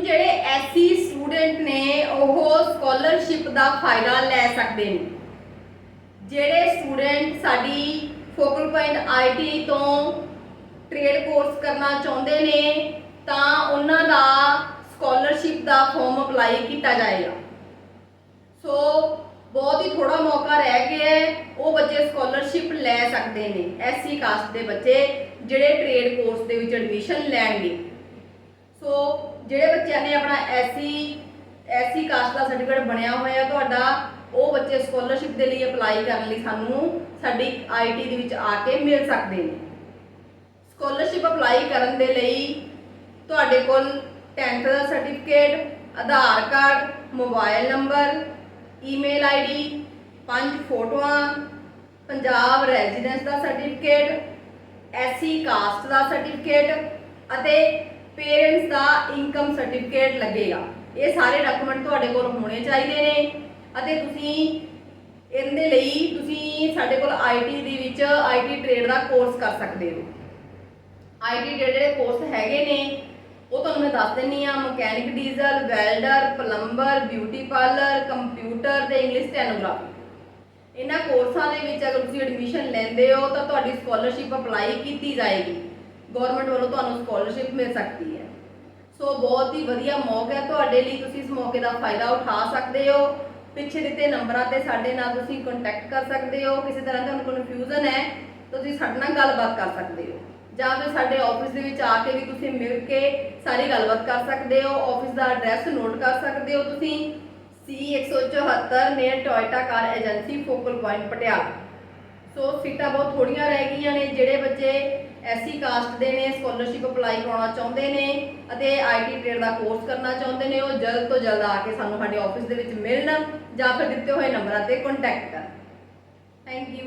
ਜਿਹੜੇ ਐਸੀ ਸਟੂਡੈਂਟ ਨੇ ਉਹ ਸਕਾਲਰਸ਼ਿਪ ਦਾ ਫਾਇਦਾ ਲੈ ਸਕਦੇ ਨੇ। ਜਿਹੜੇ ਸਟੂਡੈਂਟ ਸਾਡੀ ਫੋਕਲ ਪੁਆਇੰਟ ਆਈਟੀ ਤੋਂ ਟ੍ਰੇਡ ਕੋਰਸ ਕਰਨਾ ਚਾਹੁੰਦੇ ਨੇ, ਤਾਂ ਉਹਨਾਂ ਦਾ ਸਕਾਲਰਸ਼ਿਪ ਦਾ ਫਾਰਮ ਅਪਲਾਈ ਕੀਤਾ ਜਾਏਗਾ। ਸੋ ਬਹੁਤ ਹੀ ਥੋੜਾ ਮੌਕਾ ਰਹਿ ਗਿਆ ਹੈ, ਉਹ ਬੱਚੇ ਸਕਾਲਰਸ਼ਿਪ ਲੈ ਸਕਦੇ ਨੇ, ਐਸਸੀ ਕਾਸਟ ਦੇ ਬੱਚੇ, ਜਿਹੜੇ ਟ੍ਰੇਡ ਕੋਰਸ ਦੇ ਵਿੱਚ ਐਡਮਿਸ਼ਨ ਲੈਣਗੇ। ਸੋ ਜਿਹੜੇ ਬੱਚਿਆਂ ਨੇ ਆਪਣਾ ਐਸਸੀ ਐਸਸੀ ਕਾਸਟ ਦਾ ਸਰਟੀਫਿਕੇਟ ਬਣਿਆ ਹੋਇਆ ਤੁਹਾਡਾ, ਉਹ ਬੱਚੇ ਸਕਾਲਰਸ਼ਿਪ ਦੇ ਲਈ ਅਪਲਾਈ ਕਰਨ ਲਈ ਸਾਨੂੰ ਸਾਡੀ ਆਈਟੀ ਦੇ ਵਿੱਚ ਆ ਕੇ ਮਿਲ ਸਕਦੇ ਨੇ। ਸਕਾਲਰਸ਼ਿਪ ਅਪਲਾਈ ਕਰਨ ਦੇ ਲਈ ਤੁਹਾਡੇ ਕੋਲ 10th ਦਾ certificate Aadhaar card mobile number email ID ਪੰਜ ਫੋਟੋਆਂ, ਪੰਜਾਬ ਰੈਜ਼ੀਡੈਂਸ ਦਾ ਸਰਟੀਫਿਕੇਟ ਐਸਸੀ ਕਾਸਟ ਦਾ ਸਰਟੀਫਿਕੇਟ ਅਤੇ ਪੇਰੈਂਟਸ ਦਾ ਇਨਕਮ ਸਰਟੀਫਿਕੇਟ ਲੱਗੇਗਾ। ਇਹ ਸਾਰੇ ਡਾਕੂਮੈਂਟ ਤੁਹਾਡੇ ਕੋਲ ਹੋਣੇ ਚਾਹੀਦੇ ਨੇ ਅਤੇ ਤੁਸੀਂ ਇਹਦੇ ਲਈ ਤੁਸੀਂ ਸਾਡੇ ਕੋਲ ਆਈਟੀ ਦੇ ਵਿੱਚ ਆਈਟੀ ਟ੍ਰੇਡ ਦਾ ਕੋਰਸ ਕਰ ਸਕਦੇ ਹੋ। ਆਈਟੀ ਦੇ ਜਿਹੜੇ ਕੋਰਸ ਹੈਗੇ ਨੇ, ਉਹ ਤੁਹਾਨੂੰ ਮੈਂ ਦੱਸ ਦਿੰਨੀ ਆ mechanic diesel welder plumber beauty parlour computer ਤੇ ਇੰਗਲਿਸ਼ ਸਟੈਨੋਗ੍ਰਾਫੀ ਇਹਨਾਂ ਕੋਰਸਾਂ ਦੇ ਵਿੱਚ ਅਗਰ ਤੁਸੀਂ ਐਡਮਿਸ਼ਨ ਲੈਂਦੇ ਹੋ ਤਾਂ ਤੁਹਾਡੀ ਸਕਾਲਰਸ਼ਿਪ ਅਪਲਾਈ ਕੀਤੀ ਜਾਏਗੀ। ਗਵਰਨਮੈਂਟ ਵੱਲੋਂ ਤੁਹਾਨੂੰ ਸਕਾਲਰਸ਼ਿਪ ਮਿਲ ਸਕਦੀ ਹੈ। ਸੋ ਬਹੁਤ ਹੀ ਵਧੀਆ ਮੌਕਾ ਹੈ ਤੁਹਾਡੇ ਲਈ, ਤੁਸੀਂ ਇਸ ਮੌਕੇ ਦਾ ਫਾਇਦਾ ਉਠਾ ਸਕਦੇ ਹੋ। ਪਿੱਛੇ ਦਿੱਤੇ ਨੰਬਰਾਂ ਤੇ ਸਾਡੇ ਨਾਲ ਤੁਸੀਂ ਕੰਟੈਕਟ ਕਰ ਸਕਦੇ ਹੋ। ਕਿਸੇ ਤਰ੍ਹਾਂ ਦਾ ਤੁਹਾਨੂੰ ਕਨਫਿਊਜ਼ਨ ਹੈ ਤੁਸੀਂ ਸਾਡੇ ਨਾਲ ਗੱਲਬਾਤ ਕਰ ਸਕਦੇ ਹੋ। ਜਾਂ ਫਿਰ ਸਾਡੇ ਆਫਿਸ ਦੇ ਵਿੱਚ ਆ ਕੇ ਵੀ ਤੁਸੀਂ ਮਿਲ ਕੇ ਸਾਰੀ ਗੱਲਬਾਤ ਕਰ ਸਕਦੇ ਹੋ। ਆਫਿਸ ਦਾ ਐਡਰੈਸ ਨੋਟ ਕਰ ਸਕਦੇ ਹੋ ਤੁਸੀਂ। C174 near Toyota car agency focal point Patiala. So ਸੀਟਾਂ ਬਹੁਤ ਥੋੜੀਆਂ ਰਹਿ ਗਈਆਂ ਨੇ, ਜਿਹੜੇ ਬੱਚੇ ਐਸਸੀ ਕਾਸਟ ਦੇ ਨੇ ਸਕਾਲਰਸ਼ਿਪ ਅਪਲਾਈ ਕਰਾਉਣਾ ਚਾਹੁੰਦੇ ਨੇ ਅਤੇ ਆਈਟੀ ਟ੍ਰੇਡ ਦਾ ਕੋਰਸ ਕਰਨਾ ਚਾਹੁੰਦੇ ਨੇ, ਉਹ ਜਲਦ ਤੋਂ ਜਲਦ ਆ ਕੇ ਸਾਨੂੰ ਸਾਡੇ ਆਫਿਸ ਦੇ ਵਿੱਚ ਮਿਲਣ ਜਾਂ ਫਿਰ ਦਿੱਤੇ ਹੋਏ ਨੰਬਰਾਂ ਤੇ ਕੰਟੈਕਟ ਕਰਨ। Thank you